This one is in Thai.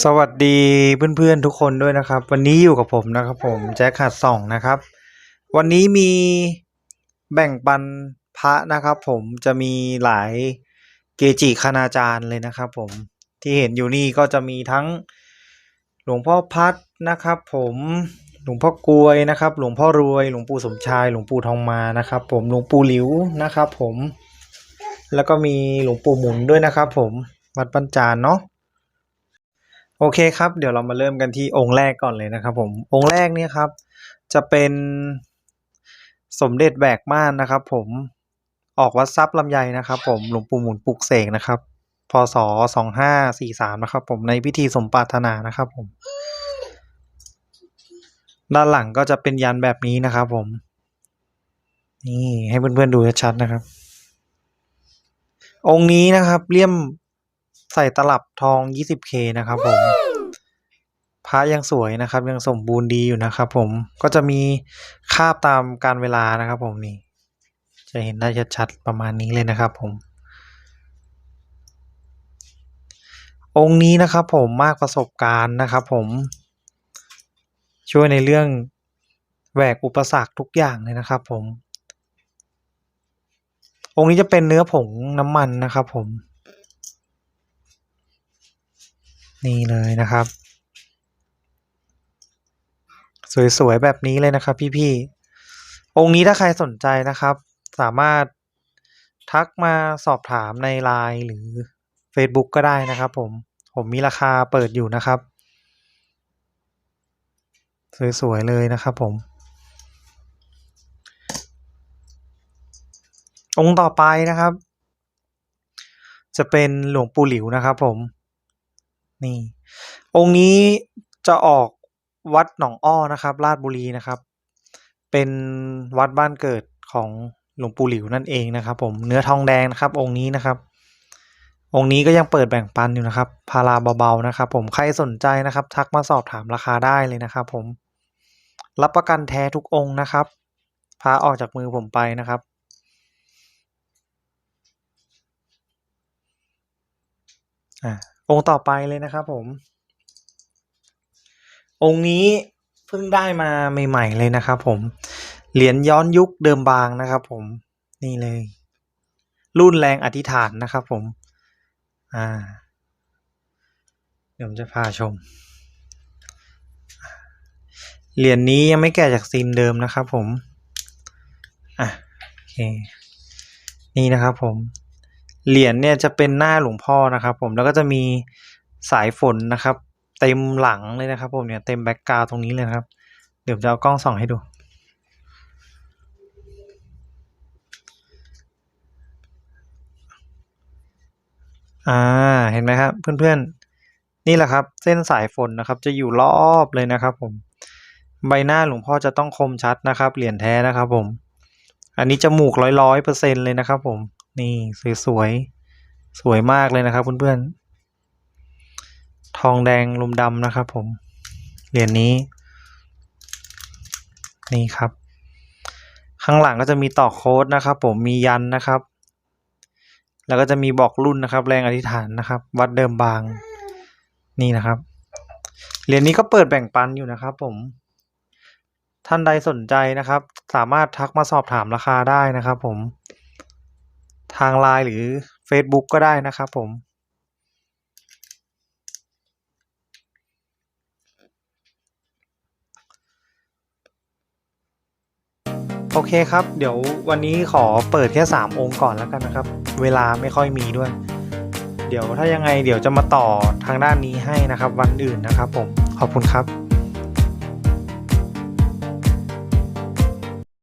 สวัสดีเพื่อนๆทุกคนด้วยนะครับ วันนี้อยู่กับผมนะครับ ผมแจ็คหัดส่องนะครับ วันนี้มีแบ่งปันพระนะครับ ผมจะมีหลายเกจิคณาจารย์เลยนะครับ ผมที่เห็นอยู่นี่ก็จะมีทั้งหลวงพ่อพัดนะครับ ผมหลวงพ่อกลวยนะครับ หลวงพ่อรวย หลวงปู่สมชาย หลวงปู่ทองมานะครับ ผมหลวงปู่หลิวนะครับ ผม แล้วก็มีหลวงปู่หมุนด้วยนะครับ ผมวัดปัญจานเนาะ โอเคครับ เดี๋ยวเรามาเริ่มกันที่องค์แรกก่อนเลยนะครับผมองค์แรกเนี่ยครับ จะเป็นสมเด็จแบกม่านนะครับ ผมออกวัดทรัพย์ลำไยนะครับ ผมหลวงปู่หมุนปลุกเสกนะครับพศสองห้าสี่สามนะครับ ผมในพิธีสมปรารถนานะครับ ผม ด้านหลังก็จะเป็นยันแบบนี้นะครับ ผม นี่ให้เพื่อนๆดูชัดๆนะครับ องค์นี้นะครับเลี่ยม ใส่ตลับทอง 20K นะครับผมพระยังสวยนะครับ ยังสมบูรณ์ดีอยู่นะครับผมก็จะมีคาบตามการเวลานะครับผมนี่ จะเห็นได้ชัดๆประมาณนี้เลยนะครับผม องค์นี้นะครับผมมากประสบการณ์นะครับผม ช่วยในเรื่องแหวกอุปสรรคทุกอย่างเลยนะครับผม องค์นี้จะเป็นเนื้อผงน้ำมันนะครับผม นี่เลยนะครับ สวยๆแบบนี้เลยนะครับ พี่ๆองค์นี้ถ้าใครสนใจนะครับ สามารถทักมาสอบถามในไลน์หรือ Facebook ก็ได้นะครับ ผมผมมีราคาเปิดอยู่นะครับ สวยๆเลยนะครับผม องค์ต่อไปนะครับ จะเป็นหลวงปู่หลิวนะครับผม นี่ องค์นี้จะออกวัดหนองอ้อนะครับราชบุรีนะครับ เป็นวัดบ้านเกิดของหลวงปู่หลิวนั่นเองนะครับ ผมเนื้อทองแดงนะครับ องค์นี้นะครับ องค์นี้ก็ยังเปิดแบ่งปันอยู่นะครับ พาราเบาๆนะครับ ผมใครสนใจนะครับ ทักมาสอบถามราคาได้เลยนะครับ ผมรับประกันแท้ทุกองค์นะครับพาออกจากมือผมไปนะครับ อ่าองค์ต่อไปเลยนะครับผม องค์นี้เพิ่งได้มาใหม่ๆเลยนะครับผม เหรียญย้อนยุคเดิมบางนะครับผม นี่เลย รุ่นแรงอธิษฐานนะครับผม อ่า เดี๋ยวผมจะพาชม เหรียญนี้ยังไม่แกะจากซีนเดิมนะครับผม อะ โอเค นี่นะครับผม เหรียญเนี่ยจะเป็นหน้าหลวงพ่อนะครับ ผมแล้วก็จะมีสายฝนนะครับ เต็มหลังเลยนะครับ ผมเนี่ยเต็มแบ็กกราวตรงนี้เลยครับ เดี๋ยวจะเอากล้องส่องให้ดู อ่าเห็นไหมครับ เพื่อนๆ นี่แหละครับ เส้นสายฝนนะครับ จะอยู่รอบเลยนะครับ ผม ใบหน้าหลวงพ่อจะต้องคมชัดนะครับ เหรียญแท้นะครับ ผม อันนี้จมูกร้อยร้อยเปอร์เซ็นเลยนะครับ ผม นี่สวยๆ สวยมากเลยนะครับเพื่อนๆ ทองแดงลมดำนะครับผม เหรียญนี้ นี่ครับ ข้างหลังก็จะมีต่อโค้ดนะครับ ผมมียันนะครับ แล้วก็จะมีบอกรุ่นนะครับ แรงอธิษฐานนะครับ วัดเดิมบาง นี่นะครับ เหรียญนี้ก็เปิดแบ่งปันอยู่นะครับ ผมท่านใดสนใจนะครับ สามารถทักมาสอบถามราคาได้นะครับผมางไลน์หรือ Facebook ก็ได้นะครับผม โอเคครับ เดี๋ยววันนี้ขอเปิดแค่ 3 องค์ก่อนแล้วกันนะครับ เวลาไม่ค่อยมีด้วย เดี๋ยวถ้ายังไงเดี๋ยวจะมาต่อทางด้านนี้ให้นะครับ วันอื่นนะครับผม ขอบคุณครับ